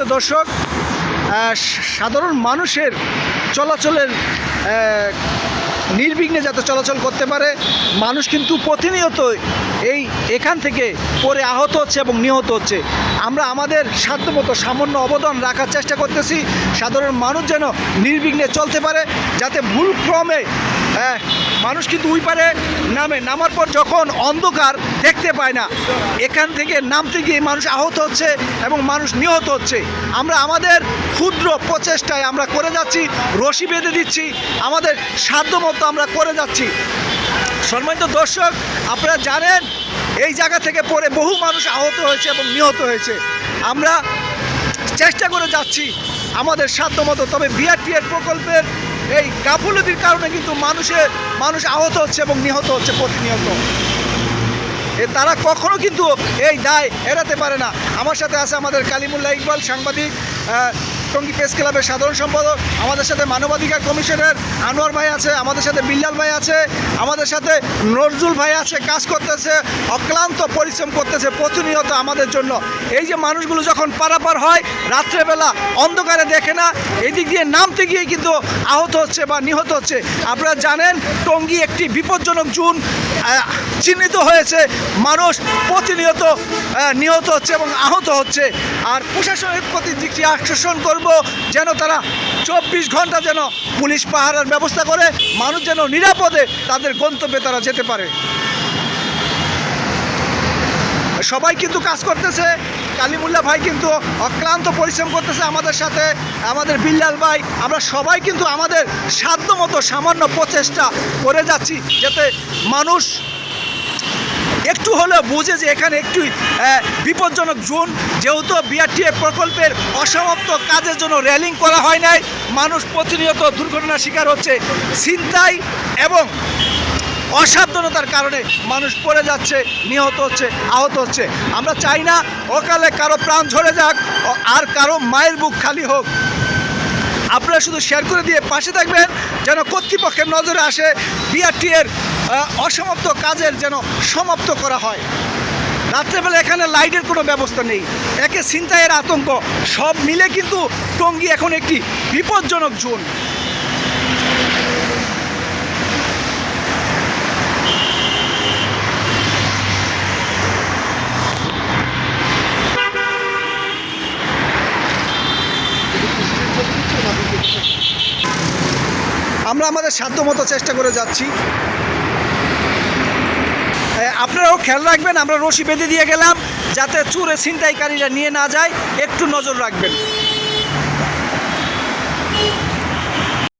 সম্মানিত দর্শক সাধারণ মানুষের চলাচলের নির্বিঘ্নে যাতে চলাচল করতে পারে, মানুষ কিন্তু প্রতিনিয়ত এই এখান থেকে পরে আহত হচ্ছে এবং নিহত হচ্ছে। আমরা আমাদের সাধ্যমতো সামান্য অবদান রাখার চেষ্টা করতেছি, সাধারণ মানুষ যেন নির্বিঘ্নে চলতে পারে, যাতে ভুল ক্রমে মানুষ কিন্তু উই পারে নামে। নামার পর যখন অন্ধকার দেখতে পায় না। এখান থেকে নামতে গিয়ে মানুষ আহত হচ্ছে এবং মানুষ নিহত হচ্ছে। আমরা আমাদের ক্ষুদ্র প্রচেষ্টায় আমরা করে যাচ্ছি, রশি বেঁধে দিচ্ছি, আমাদের সাধ্যমতো আমরা করে যাচ্ছি। সম্মানিত দর্শক, আপনারা জানেন, এই জায়গা থেকে পড়ে বহু মানুষ আহত হয়েছে এবং নিহত হয়েছে। আমরা চেষ্টা করে যাচ্ছি আমাদের সাধ্যমতো, তবে বিআরটিএর প্রকল্পের এই গাফুলতির কারণে কিন্তু মানুষের, মানুষ আহত হচ্ছে এবং নিহত হচ্ছে প্রতিনিয়ত। তারা কখনো কিন্তু এই দায় এড়াতে পারে না। আমার সাথে আছে আমাদের কালিমুল্লাহ ইকবাল, সাংবাদিক টঙ্গী প্রেস ক্লাবের সাধারণ সম্পাদক, আমাদের সাথে মানবাধিকার কমিশনের আনোয়ার ভাই আছে, আমাদের সাথে বিল্লাল ভাই আছে, আমাদের সাথে নজরুল ভাই আছে, কাজ করতেছে, অক্লান্ত পরিশ্রম করতেছে, প্রতিনিয়ত আমাদের জন্য। এই যে মানুষগুলো যখন পারাপার হয়, রাত্রেবেলা অন্ধকারে দেখে না, এদিক দিয়ে নামতে গিয়ে কিন্তু আহত হচ্ছে বা নিহত হচ্ছে। আপনারা জানেন, টঙ্গী একটি বিপজ্জনক জুন চিহ্নিত হয়েছে। মানুষ প্রতিনিয়ত নিহত হচ্ছে এবং আহত হচ্ছে। আর প্রশাসনের প্রতি দৃষ্টি আকর্ষণ করব যেন তারা চব্বিশ ঘণ্টা যেন পুলিশ পাহারার ব্যবস্থা করে, মানুষ যেন নিরাপদে তাদের গন্তব্যে তারা যেতে পারে। সবাই কিন্তু কাজ করতেছে, কালিমুল্লা ভাই কিন্তু অক্লান্ত পরিশ্রম করতেছে আমাদের সাথে, আমাদের বিল্লাল ভাই, আমরা সবাই কিন্তু আমাদের সাধ্যমতো সামান্য প্রচেষ্টা করে যাচ্ছি, যাতে মানুষ একটু হলেও বুঝে যে এখানে একটু বিপজ্জনক জোন, যেহেতু বিআরটিএ প্রকল্পের অসমাপ্ত কাজের জন্য রেলিং করা হয় নাই, মানুষ প্রতিনিয়ত দুর্ঘটনার শিকার হচ্ছে, ছিনতাই এবং অসাবধানতার কারণে মানুষ পড়ে যাচ্ছে, নিহত হচ্ছে, আহত হচ্ছে। আমরা চাই না অকালে কারও প্রাণ ঝরে যাক আর কারও মায়ের বুক খালি হোক। আপনারা শুধু শেয়ার করে দিয়ে পাশে থাকবেন, যেন কর্তৃপক্ষের নজরে আসে বিআরটি এর অসমাপ্ত কাজের যেন সমাপ্ত করা হয়। রাত্রেবেলা এখানে লাইটের কোনো ব্যবস্থা নেই। একে ছিনতাইয়ের আতঙ্ক, সব মিলে কিন্তু টঙ্গী এখন একটি বিপজ্জনক জোন। আমরা আমাদের সাধ্যমতো চেষ্টা করে যাচ্ছি। আপনারাও খেয়াল রাখবেন, আমরা রশি বেঁধে দিয়ে গেলাম, যাতে চুরে ছিনতাইকারীরা নিয়ে না যায়, একটু নজর রাখবেন।